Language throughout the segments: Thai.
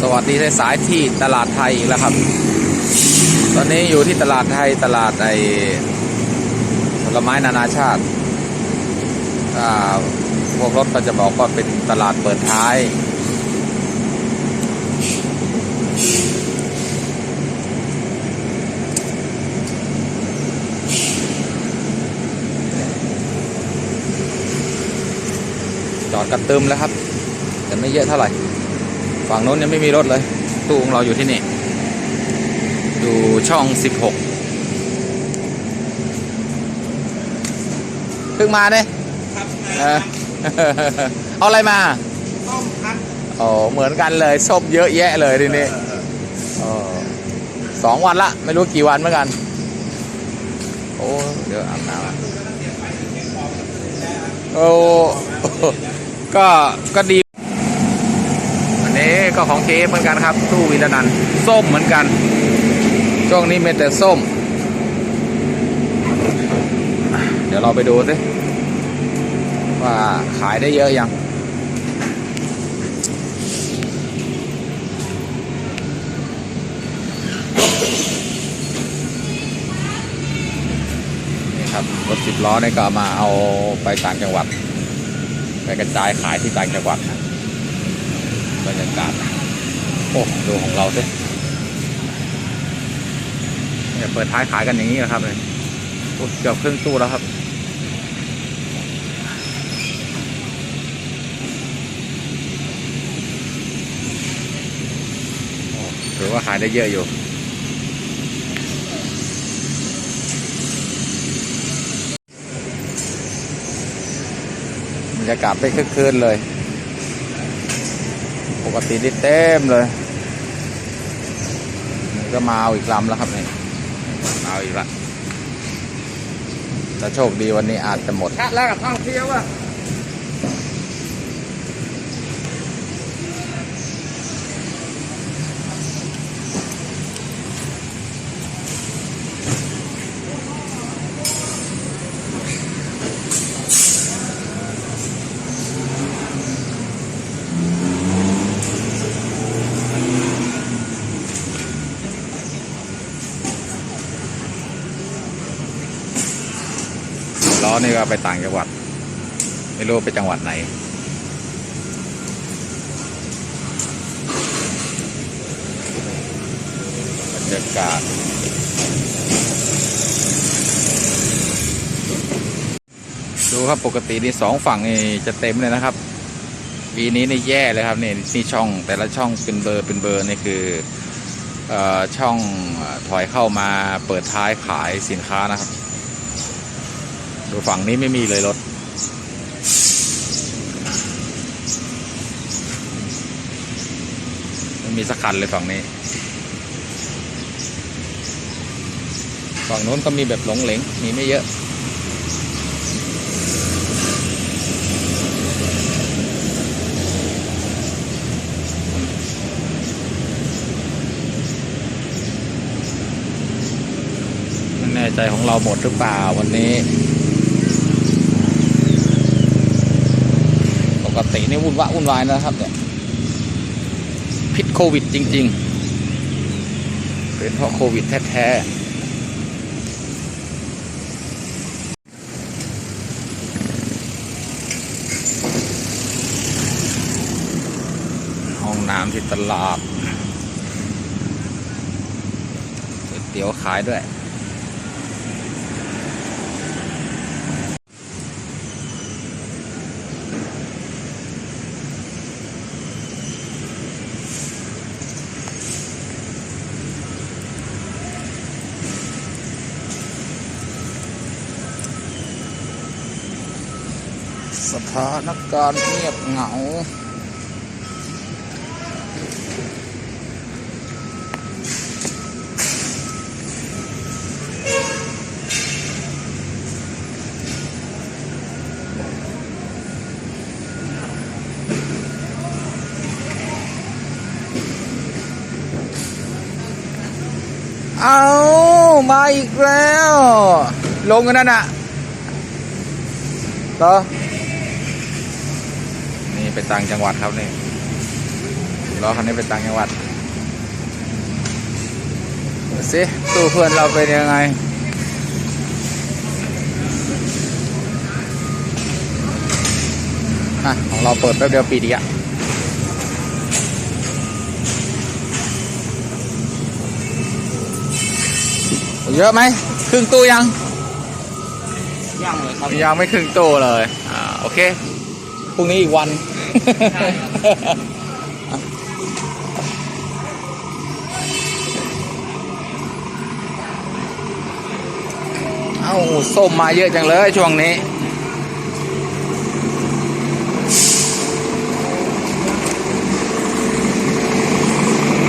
สวัสดีสายที่ตลาดไทยอีกแล้วครับ ตอนนี้อยู่ที่ตลาดไทยตลาดไอผลไม้นานาชาติาพวกรถก็จะบอกว่าเป็นตลาดเปิดท้ายจอดกันเติมแล้วครับ แต่ไม่เยอะเท่าไหร่ ฝั่งโน้นยังไม่มีรถเลย ตู้ของเราอยู่ที่นี่อยู่ช่อง 16 เพิ่งมาเนี่ยครับเออเอาอะไรมาต้มครับอ๋อเหมือนกันเลยส้มเยอะแยะเลยทีนี้เออสองวันละ ไม่รู้กี่วันเหมือนกัน โอ้เดี๋ยวอาบน้ำอะโอ้ก็ก็ดีอันนี้ ก็ของเคฟเหมือนกันครับ ตู้วิรนันส้มเหมือนกัน ช่วงนี้มีแต่ส้ม เดี๋ยวเราไปดูสิว่าขายได้เยอะยังนี่ครับรถสิบล้อนี่ก็มาเอาไปต่างจังหวัด ไปกระจายขายที่ต่างจังหวัดนะ บรรยากาศ โอ้ดูของเราสิเนี่ยเปิดท้ายขายกันอย่างนี้นะครับเลยโอ้เกือบครึ่งตู้แล้วครับโอ้ถือว่าขายได้เยอะอยู่บรรยากาศไม่คึกคืนเลย กตินี่เต็มเลยนี่ก็มาเอาอีกลำแล้วครับนี่มาเอาอีกละถ้าโชคดีวันนี้อาจจะหมดถ้าแล้วกับท่องเที่ยวอะ ล้อ นี่ก็ไปต่างจังหวัด ไม่รู้ไปจังหวัดไหน บรรยากาศดูครับปกตินี่สองฝั่งนี่จะเต็มเลยนะครับปีนี้นี่แย่เลยครับนี่นี่ช่องแต่ละช่องเป็นเบอร์เป็นเบอร์นี่คือออช่องถอยเข้ามาเปิดท้ายขายสินค้านะครับ ดูฝั่งนี้ไม่มีเลยรถ ไม่มีสักคันเลยฝั่งนี้ฝั่งนู้นก็มีแบบหลงเหลงมีไม่เยอะแน่ใจของเราหมดหรือเปล่าวันนี้ กตินี่วุ่นวะวุ่นวายนะครับเนี่ยพิษโควิดจริง ๆ เป็นเพราะโควิดแท้ๆห้องน้ำที่ตลาดก๋วยเตี๋ยวขายด้วย สถานการณ์เงียบเหงา เอามาอีกแล้ว ลงกันนั่นน่ะเหรอ นี่ไปต่างจังหวัดครับนี่รอคันนี้ไปต่างจังหวัดดูสิตู้เพื่อนเราเป็นยังไงอะของเราเปิดแป๊บเดียวปีดีอะเยอะไหมครึ่งตู้ยังย่างเลยครับยังไม่ครึ่งตู้เลยอ่าโอเคพรุ่งนี้อีกวัน เอ้าส้มมาเยอะจังเลยช่วงนี้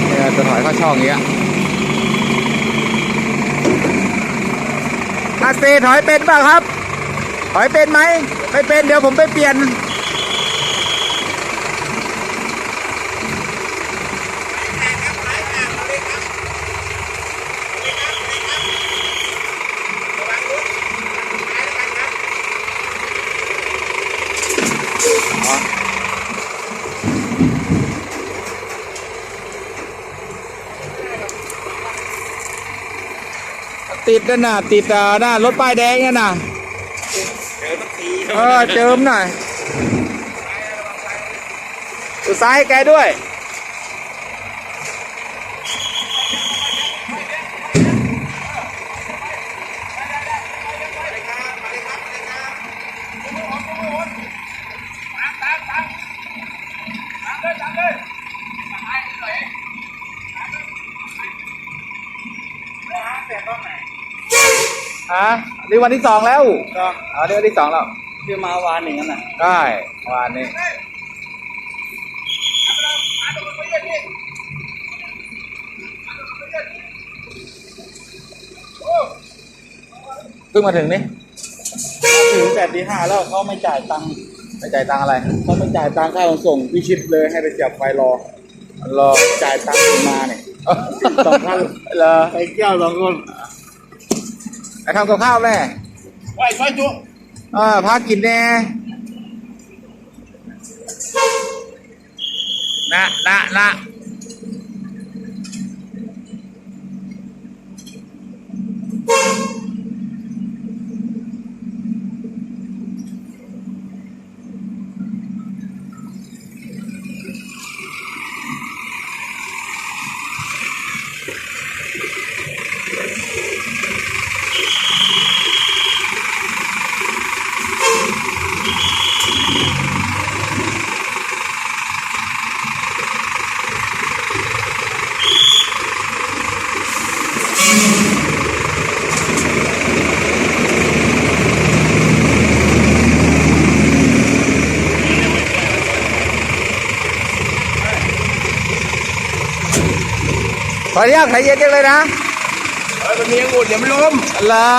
เนี่ยจะถอยเข้าช่องอย่างเงี้ยอาเซถอยเป็นเปล่าครับ ถอยเป็นไหมไม่เป็นเดี๋ยวผมไปเปลี่ยน ติดนั่นน่ะ ติดอ่าหน้ารถป้ายแดงนั่นน่ะเจอสักทีเออเจิมหน่อยดูซ้ายให้แกด้วย นี่วันที่สองแล้วก็อ๋อนี่วันที่สองแล้วคือมาวานหนึ่งนั่นน่ะได้วันนี้เพิ่งมาถึงนี่ถึงแต่ตีห้าแล้วเขาไม่จ่ายตังค์ไม่จ่ายตังค์อะไรเขาไม่จ่ายตังค่าขนส่งพิชิตเลยให้ไปเสียบไฟรอรอจ่ายตังค์มาเนี่ยสองพันเหรอไปเกี่ยวสองคนไป ทำกับข้าวแม่ไหวช่วยจุอ่าพากินแน่นะนะนะ ออนุญาตใส่เย็นจังเลยนะเออมันมีองุ่นเดี๋ยวมันล้มเหรอ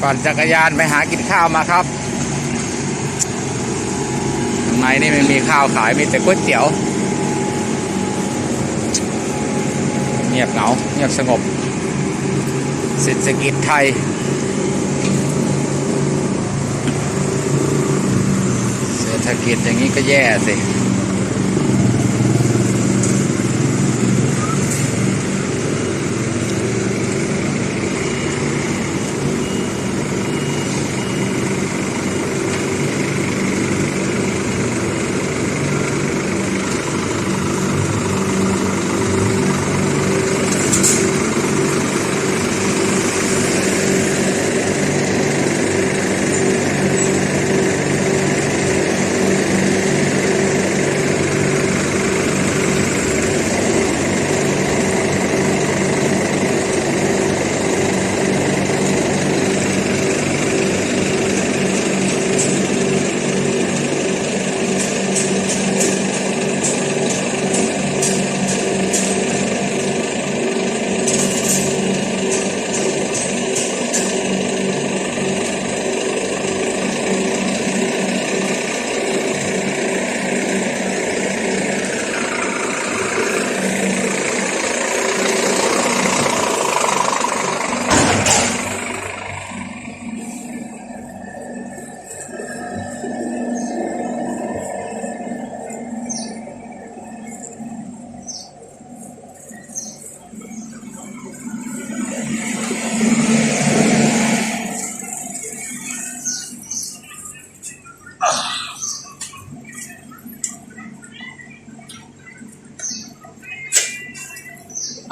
ปั่นจักรยานไปหากินข้าวมาครับข้างในนี่ไม่มีข้าวขายมีแต่ก๋วยเตี๋ยว เงียบเหงาเงียบสงบเศรษฐกิจไทย เศรษฐกิจอย่างนี้ก็แย่สิ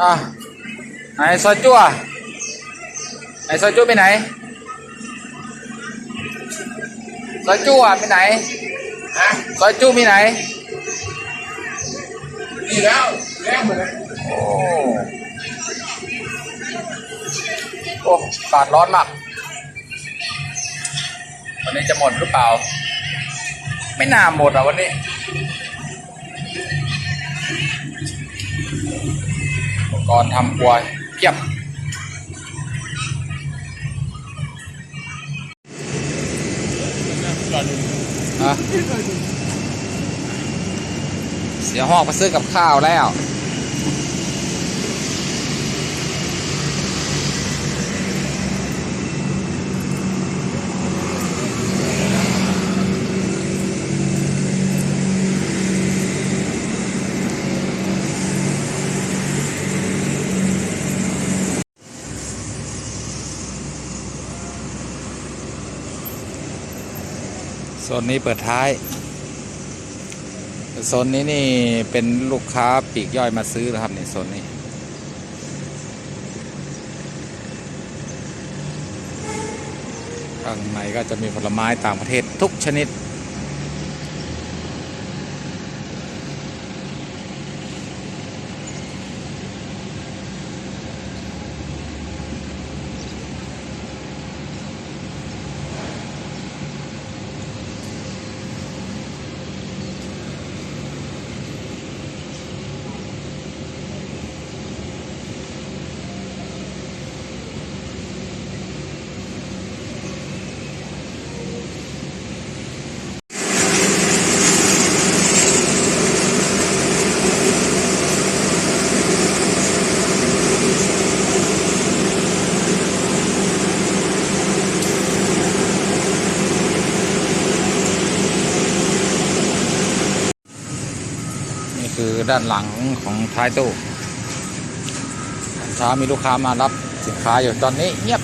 อะไหนซอยจั่วไหนซอยจั่วไปไหนซอยจั่วไปไหนฮะซอยจั่วไปไหนนี่แล้วแล้วเหมือนกันโอ้โอ้อากาศร้อนมากวันนี้จะหมดหรือเปล่า ไม่น่าหมดอะวันนี้ กรณ์ทำครัวเพียบก่อนนะเสียห้องมาซื้อกับข้าวแล้ว นนี้เปิดท้ายโซนนี้นี่เป็นลูกค้าปีกย่อยมาซื้อนะครับในโซนนี้ ข้างในก็จะมีผลไม้ต่างประเทศทุกชนิด นี่ คือด้านหลังของท้ายตู้ตอนเช้ามีลูกค้ามารับสินค้าอยู่ตอนนี้เงียบ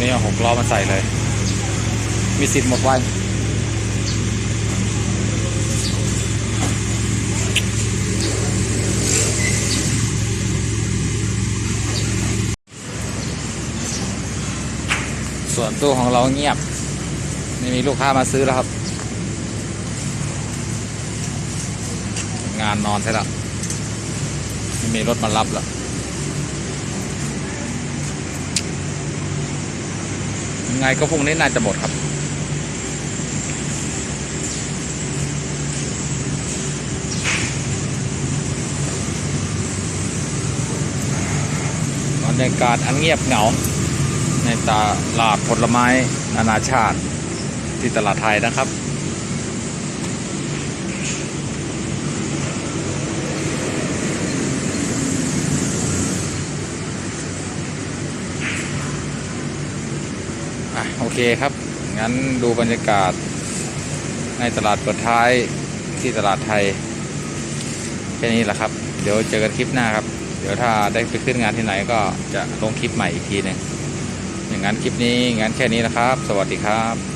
นี้เอาหกล้อมาใส่เลย มีสิทธิ์หมดไวส่วนตู้ของเราเงียบ ไม่มีลูกค้ามาซื้อแล้วครับ งานนอนใช่ล้วไม่มีรถมารับแล้ว ยังไงก็พรุ่งนี้น่าจะหมดครับบรรยากาศอันเงียบเหงา ในตลาดผลไม้นานาชาติที่ตลาดไทยนะครับ อะโอเค ครับ งั้นดูบรรยากาศ ในตลาดเปิดท้ายที่ตลาดไทย แค่นี้แหละครับ เดี๋ยวเจอกันคลิปหน้าครับ เดี๋ยวถ้าได้ไปขึ้นงานที่ไหนก็จะลงคลิปใหม่อีกทีหนึ่งอย่างนั้นคลิปนี้งั้นแค่นี้นะครับ สวัสดีครับ